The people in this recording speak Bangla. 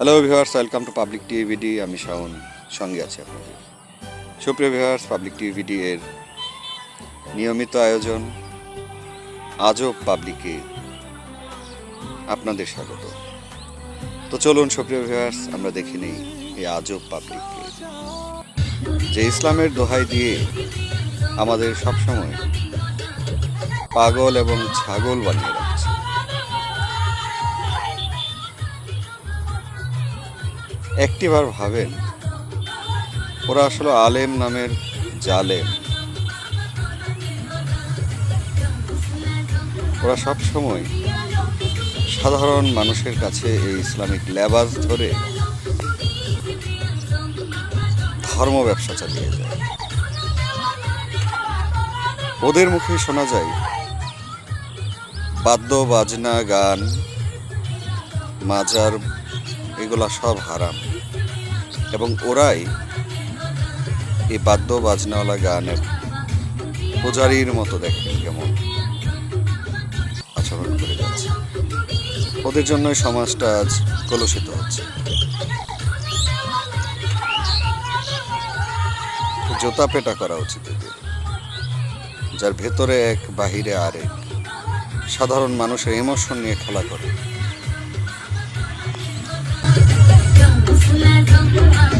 Hello viewers welcome to public TVD আমি শাওন। সঙ্গে আছি আপনাদের। সুপ্রিয় ভিউয়ার্স পাবলিক টিভিডি এর নিয়মিত আয়োজন আজও পাবলিকে আপনাদের স্বাগত। তো চলুন, সুপ্রিয় ভিউয়ার্স আমরা দেখে নিই এই আজব পাবলিককে যে ইসলামের দোহাই দিয়ে আমাদের সবসময় পাগল এবং ছাগল বানিয়ে রাখছে একটিবার ভাবেন, ওরা আসলে আলেম নামের জালেম। ওরা সব সময় সাধারণ মানুষের কাছে এই ইসলামিক লেবাস ধরে ধর্ম ব্যবসা চালিয়ে যায়। ওদের মুখে শোনা যায় বাদ্য বাজনা গান, মাজার এগুলা সব হারাম। এবং ওরাই এই বাদ্য বাজনাওয়ালা গানের পূজারীর মতো দেখেন কেমন। আচরণ করে যাচ্ছে। ওদের জন্যই সমাজটা আজ কলুষিত হচ্ছে। জোতা পেটা করা উচিত এদের। যার ভেতরে এক, বাহিরে আরেক। সাধারণ মানুষের ইমোশন নিয়ে খেলা করে। you.